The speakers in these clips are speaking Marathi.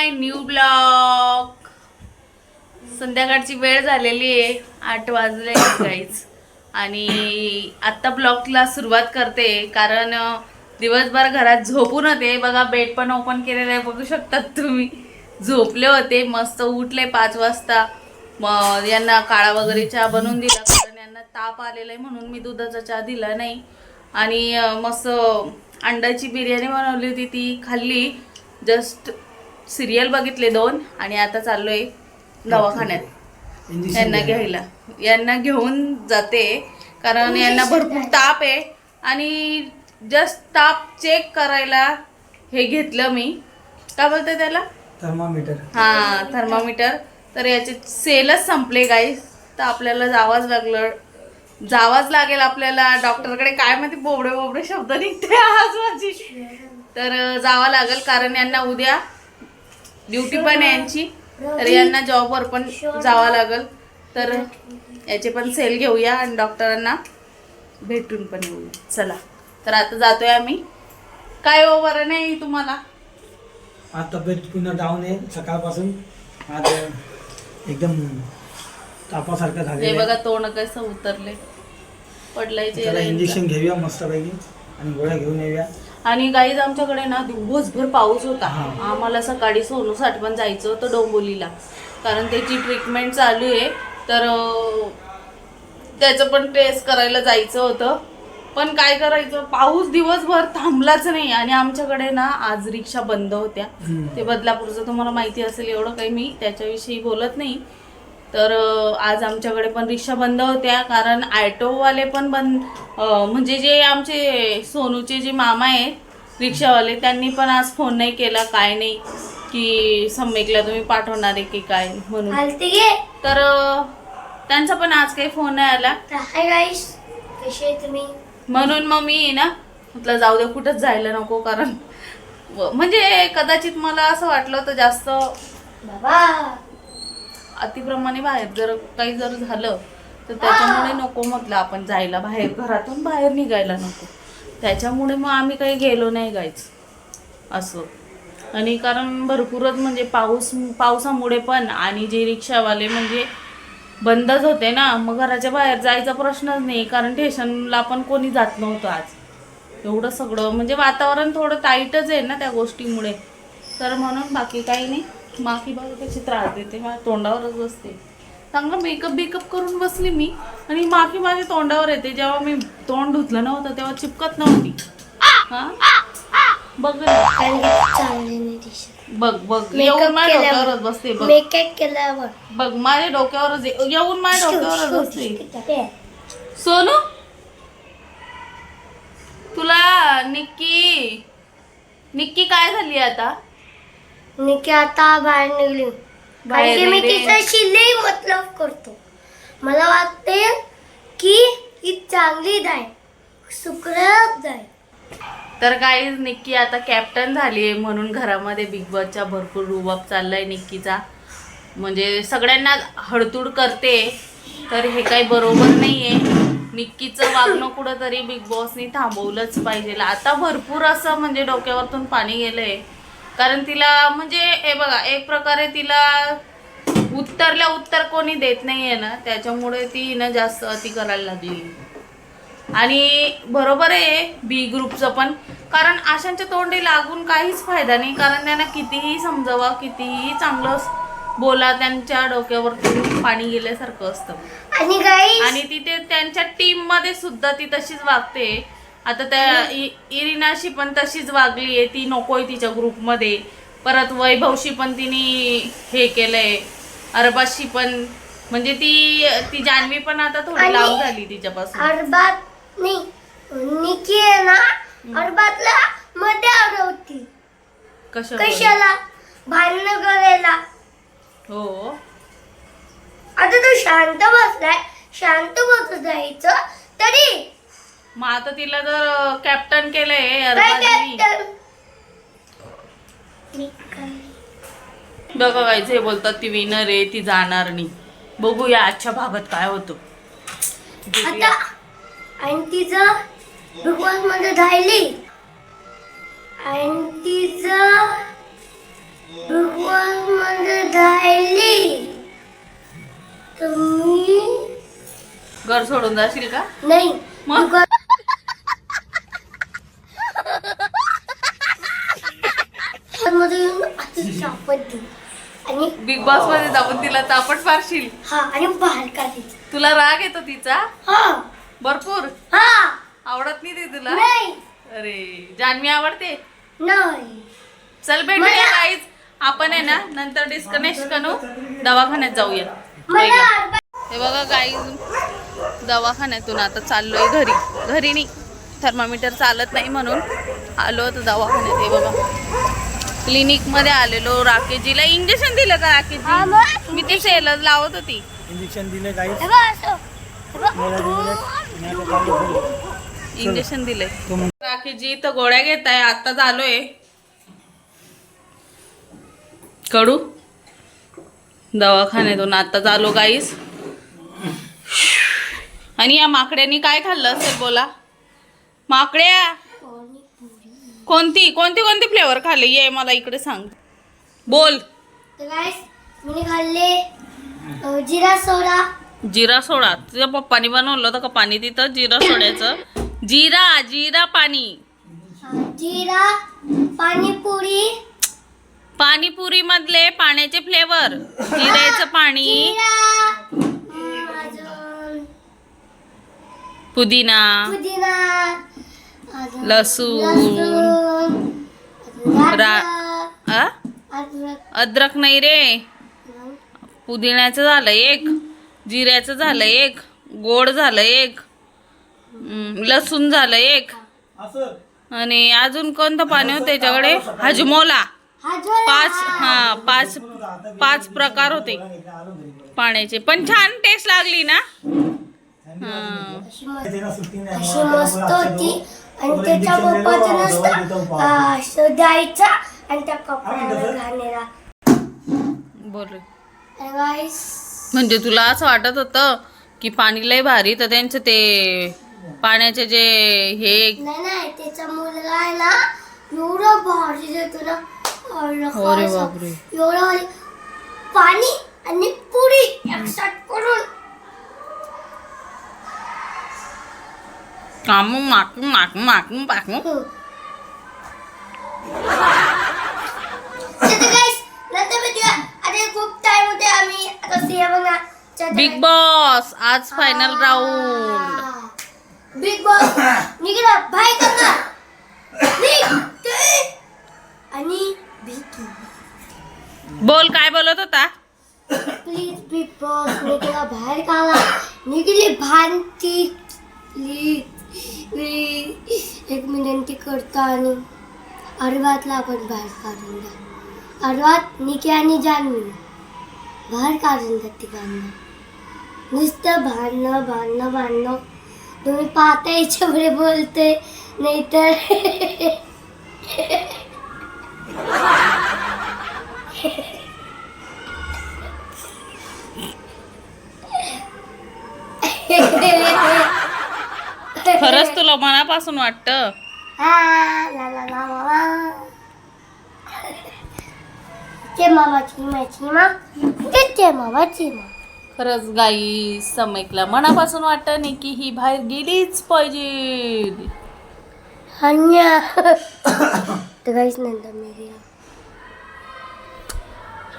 माय न्यू ब्लॉग. संध्याकाळची वेळ झालेली आहे आठ वाजले काहीच आणि आत्ता ब्लॉगला सुरुवात करते कारण दिवसभर घरात झोपून होते. बघा बेड पण ओपन केलेलं आहे बघू शकतात तुम्ही. झोपले होते मस्त उठले पाच वाजता. मग यांना काळा वगैरे चहा बनवून दिला कारण यांना ताप आलेला आहे म्हणून मी दुधाचा चहा दिला नाही. आणि मस्त अंड्याची बिर्याणी बनवली होती ती खाल्ली. जस्ट सिरियल बघितले दोन आणि आता चाललोय दवाखान्यात. यांना घ्यायला. यांना घेऊन जाते कारण यांना भरपूर ताप आहे. आणि जस्ट ताप चेक करायला हे घेतलं मी. काय बोलते त्याला? थर्मामीटर. हा थर्मामीटर. तर याचे सेलच संपले गाई तर आपल्याला जावंच लागलं. जावंच लागेल आपल्याला. डॉक्टरकडे काय माहिती बोबडे बोबडे शब्द निघते आज माझी. तर जावं लागेल कारण यांना उद्या ड्युटी पण आहे यांची. तर यांना जॉबवर पण जावं लागेल. तर याचे पण सेल घेऊया आणि डॉक्टरांना भेटून पण येऊया. चला. तर आता जातोय आम्ही. काय हो बरं नाही तुम्हाला? आज तब्येत पुन्हा डाऊन आहे. सकाळपासून आज एकदम तापासारखं हे झालेलं बघा तोंड कसं उतरले पडलाय इंजेक्शन. घेऊया मस्तपैकी आणि गोळ्या घेऊन येऊया. आणि गाईज आमच्याकडे ना दिवसभर पाऊस होता. आम्हाला सकाळी सोनूसाठी पण जायचं होतं डोंबोलीला. कारण त्याची ट्रीटमेंट चालू आहे. तर त्याचं पण टेस्ट करायला जायचं होतं. पण काय करायचं? पाऊस दिवसभर थांबलाच नाही. आणि आमच्याकडे ना आज रिक्षा बंद होत्या. ते बदलापूरचं तुम्हाला माहिती असेल एवढं काही मी त्याच्याविषयी बोलत नाही. तर आज आमच्याकडे पण रिक्षा बंद होत्या. कारण ॲटोवाले पण बंद म्हणजे जे आमचे सोनूचे जे मामा आहेत रिक्षावाले त्यांनी पण आज फोन नाही केला काय नाही की सम्यकला तुम्ही पाठवणार आहे की काय म्हणून. तर त्यांचा पण आज काही फोन नाही आला. तुम्ही? म्हणून मग मी ना म्हटलं जाऊ दे कुठंच जायला नको कारण म्हणजे कदाचित मला असं वाटलं होतं जास्त. बाबा अतिप्रमाणे बाहेर जर काही जर झालं तर त्याच्यामुळे नको म्हटलं आपण जायला. बाहेर घरातून बाहेर निघायला नको. त्याच्यामुळे मग आम्ही काही गेलो नाही गायच असं. आणि कारण भरपूरच म्हणजे पाऊस पावसामुळे पण आणि जे रिक्षावाले म्हणजे बंदच होते ना मग घराच्या बाहेर जायचा प्रश्नच नाही. कारण स्टेशनला पण कोणी जात नव्हतं आज. एवढं सगळं म्हणजे वातावरण थोडं टाईटच आहे ना त्या गोष्टीमुळे. तर म्हणून बाकी काही नाही. माफी बघा कशी त्रास देते माझ्या तोंडावरच बसते. चांगलं मेकअप बेकअप करून बसली मी आणि माफी माझ्या तोंडावर येते. जेव्हा मी तोंड धुतलं नव्हतं तेव्हा चिपकत नव्हती. हा? बघ बघ बघ. येऊन माझ्या. डोक्यावरच बसते बघ. मेकअप केल्यावर बघ माझ्या डोक्यावरच येऊन माझ्या डोक्यावरच बसते. सोनू? तुला निक्की निक्की काय झाली आता? मी की आता बाहेर निघली. बाहेर कारण की मी निघली. तिच्याशी लई मतलब करतो. मला वाटते की ही चांगली जाय सुखरत जाय तर काही निक्की आता कॅप्टन झाली आहे म्हणून घरामध्ये बिग बॉसचा भरपूर रुबाब चाललाय निक्कीचा. म्हणजे सगळ्यांना हडतूड करते तर हे काही बरोबर नाही आहे निक्कीचं वागणं कुठंतरी बिग बॉसनी थांबवलंच पाहिजे. आता भरपूर असं म्हणजे डोक्यावरतून पाणी गेलंय. कारण तिला म्हणजे हे बघा एक प्रकारे तिला उत्तरला उत्तर कोणी देत नाहीये ना त्याच्यामुळे ती ना जास्त अति करायला लागली. आणि बरोबर आहे बी ग्रुपचं पण. कारण आशांच्या तोंडी लागून काहीच फायदा नाही कारण त्यांना कितीही समजावा कितीही चांगलं बोला त्यांच्या डोक्यावरती पाणी गेल्यासारखं असतं. आणि तिथे त्यांच्या टीममध्ये सुद्धा ती तशीच वागते. आता त्या इ- इरिनाशी पण तशीच वागली आहे. ती नकोय तिच्या ग्रुपमध्ये परत वैभवशी पण तिने हे केलंय. अरबाशी पण. म्हणजे ती ती जान्हवी पण आता थोडी आणि- लाव झाली तिच्यापासून. अरबात नाही निकी आहे ना अरबातला मध्ये अडवती. कशा कशाला? भांडणं करायला हो. आता तू शांत बसलाय. शांत बस जायचं तरी मग आता तिला जर कॅप्टन केलंय बघा काय जे बोलतात ती विनर आहे ती जाणार नाही. बघूया आजच्या भागात काय होतं. आता आणि तिचं बिग बॉसमध्ये राहिली आणि तिचं बिग बॉसमध्ये राहिली तुम्ही घर सोडून जाशील का? नाही. मग? बिग बॉस- मध्ये येऊन अशी शापत दिली आणि बिग बॉसमध्ये जाऊन तिला चापट मारशील. हा आणि बाहेर तुला राग येतो तिचा? हा. भरपूर. हा. आवडत नाही ती तुला? नाही. अरे जान्हवी आवडते? नाही. चल भेटूया काहीच आपण आहे ना नंतर डिस्कनेक्ट करू. दवाखान्यात जाऊया. हे बघा गाई दवाखान्यातून आता चाललोय घरी. घरी नाही. थर्मामीटर चालत नाही म्हणून आलो होतो दवाखान्यात. हे बघा. क्लिनिकमध्ये आलेलो राकेशजीला इंजेक्शन दिलं का राकेशजी. मी ती सेलच लावत होती. इंजेक्शन दिले काही. इंजेक्शन दिले. राकेशजी तर गोळ्या घेत आहे. आत्ताच आलोय कडू. दवाखान्यातून आत्ताच आलो गाईस आणि या माकड्यांनी काय खाल्लं असेल बोला. माकड्या. कोणती? कोणती कोणती फ्लेवर खाल्ले? ये मला इकडे सांग. बोल. मी खाल्ले जिरा सोडा. जिरा सोडा. तुझ्या पप्पानी बनवलं होतं का पाणी तिथं? जिरा सोड्याचं. जिरा जिरा पाणी. जिरा पाणीपुरी. पाणीपुरी मधले पाण्याचे फ्लेवर जिऱ्याचं पाणी. पुदिना. पुदिना. लसूण. रा- अद्रक, नाही रे. पुदिन्याचं झालं एक जिऱ्याचं झालं एक गोड झालं एक लसूण झालं एक. आणि अजून कोणतं पाणी होतं त्याच्याकडे हजमोला. पाच हा पाच पाच प्रकार होते. पाण्याचे. पण छान टेस्ट लागली ना? अशी मस्त- होती आणि त्याच्या पप्पाचं नुसतं आणि त्या कपड्याला बोल म्हणजे तुला असं वाटत होतं की पाणी लय भारी तर त्यांचं ते पाण्याचे जे हे नाही नाही त्याचा मुलगा आहे ना एवढं भारी देतो ना. एवढं. पाणी आणि पुरी करून टाइम होते आम्ही आता सेवन बिग बॉस आज फायनल राऊंड बिग बॉस निघला बाय करणार. आणि बोल काय बोलत होता प्लीज बिग बॉस निघला बाहेर काढा निघली भांती प्लीज मी एक विनंती करतो आणि अर्वातला आपण बाहेर काढून द्या. अर्वात निके आणि जान्हवी बाहेर काढून द्या तिघांना. नुसतं भांडणं भांडणं भांडणं. तुम्ही पाहता याच्यापुढे बोलते नाहीतर खरंच तुला मनापासून वाटतं. खरंच गाई समैकला मनापासून वाटतं नाही की ही बाहेर गेलीच पाहिजे.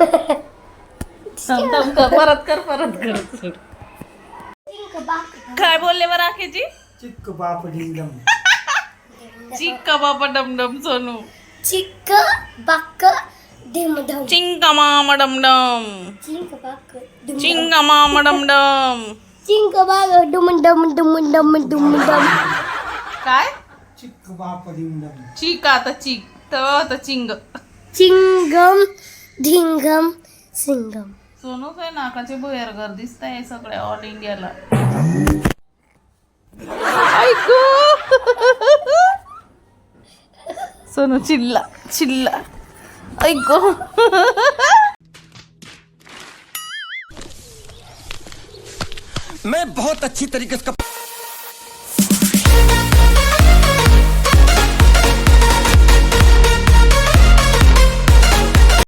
परत कर परत कर. काय बोलले बरं आखेजी चिक्क एकदम चिक्क बाबा डमडम सोनू. चिक्क बाक्क डिम डम चिंकमा मडमडम चिंक बाक्क डिम चिंगमा मडमडम चिंक बाग डुम डम डुम डम डुम डम काय? चिक्क पापडी एकदम चिक आता चिक. तर चिंग. चिंगम ढिंगम सिंगम. सोनूच आहे नाकाचे भुयार घर दिसत आहे सगळ्या ऑल इंडियाला ऐकू. सोनू चिल्ला चिल्ला. ऐकू. मैं बहुत अच्छी तरीके से